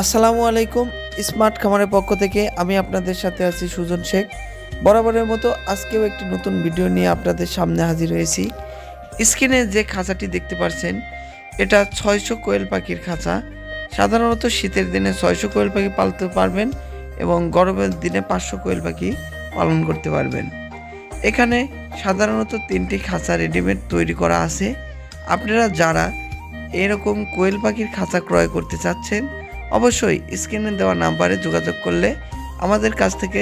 আসসালামু আলাইকুম, স্মার্ট খামারের পক্ষ থেকে আমি আপনাদের সাথে আছি সুজন শেখ। বরাবরের মতো আজকেও একটি নতুন ভিডিও নিয়ে আপনাদের সামনে হাজির হয়েছি। স্ক্রিনে যে খাঁচাটি দেখতে পাচ্ছেন এটা ছয়শো কোয়েল পাখির খাঁচা। সাধারণত শীতের দিনে ছয়শো কোয়েল পাখি পালতে পারবেন এবং গরমের দিনে পাঁচশো কোয়েল পাখি পালন করতে পারবেন। এখানে সাধারণত তিনটি খাঁচা রেডিমেড তৈরি করা আছে। আপনারা যারা এরকম কোয়েল পাখির খাঁচা ক্রয় করতে চাচ্ছেন অবশ্যই স্ক্রিনে দেওয়া নাম্বারে যোগাযোগ করলে আমাদের কাছ থেকে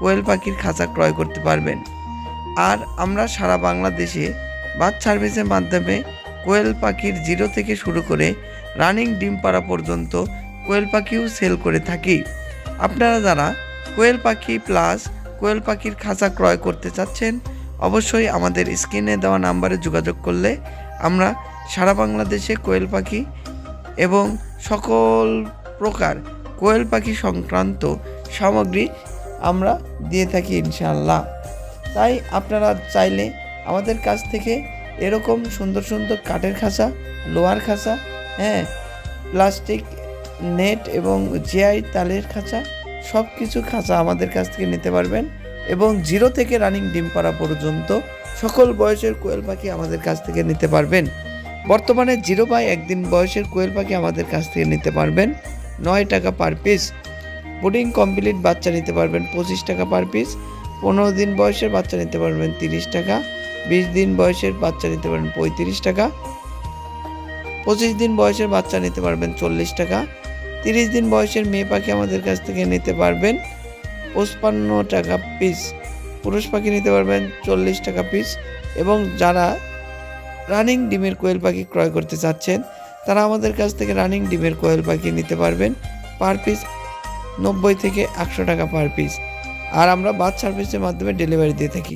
কোয়েল পাখির খাঁচা ক্রয় করতে পারবেন। আর আমরা সারা বাংলাদেশে বাস সার্ভিসের মাধ্যমে কোয়েল পাখির জিরো থেকে শুরু করে রানিং ডিম পাড়া পর্যন্ত কোয়েল পাখিও সেল করে থাকি। আপনারা যারা কোয়েল পাখি প্লাস কোয়েল পাখির খাঁচা ক্রয় করতে চাচ্ছেন, অবশ্যই আমাদের স্ক্রিনে দেওয়া নাম্বারে যোগাযোগ করলে আমরা সারা বাংলাদেশে কোয়েল পাখি এবং সকল প্রকার কোয়েল পাখি সংক্রান্ত সামগ্রী আমরা দিয়ে থাকি ইনশাআল্লাহ। তাই আপনারা চাইলে আমাদের কাছ থেকে এরকম সুন্দর সুন্দর কাঠের খাঁচা, লোহার খাঁচা হ্যাঁ প্লাস্টিক নেট এবং জিআই তালের খাঁচা সব কিছু খাঁচা আমাদের কাছ থেকে নিতে পারবেন এবং জিরো থেকে রানিং ডিম পাড়া পর্যন্ত সকল বয়সের কোয়েল পাখি আমাদের কাছ থেকে নিতে পারবেন। বর্তমানে জিরো বাই একদিন বয়সের কোয়েল পাখি আমাদের কাছ থেকে নিতে পারবেন নয় টাকা পার পিস বোর্ডিং কমপ্লিট বাচ্চা নিতে পারবেন পঁচিশ টাকা পার পিস পনেরো দিন বয়সের বাচ্চা নিতে পারবেন তিরিশ টাকা। বিশ দিন বয়সের বাচ্চা নিতে পারবেন পঁয়ত্রিশ টাকা। পঁচিশ দিন বয়সের বাচ্চা নিতে পারবেন চল্লিশ টাকা। তিরিশ দিন বয়সের মেয়ে পাখি আমাদের কাছ থেকে নিতে পারবেন পঁচপান্ন টাকা পিস পুরুষ পাখি নিতে পারবেন চল্লিশ টাকা পিস এবং যারা রানিং ডিমের কোয়েল পাখি ক্রয় করতে চাচ্ছেন, তারা আমাদের কাছ থেকে রানিং ডিমের কোয়েল পাখি নিতে পারবেন পার পিস নব্বই থেকে একশো টাকা পার পিস। আর আমরা বাদ সার্ভিসের মাধ্যমে ডেলিভারি দিয়ে থাকি।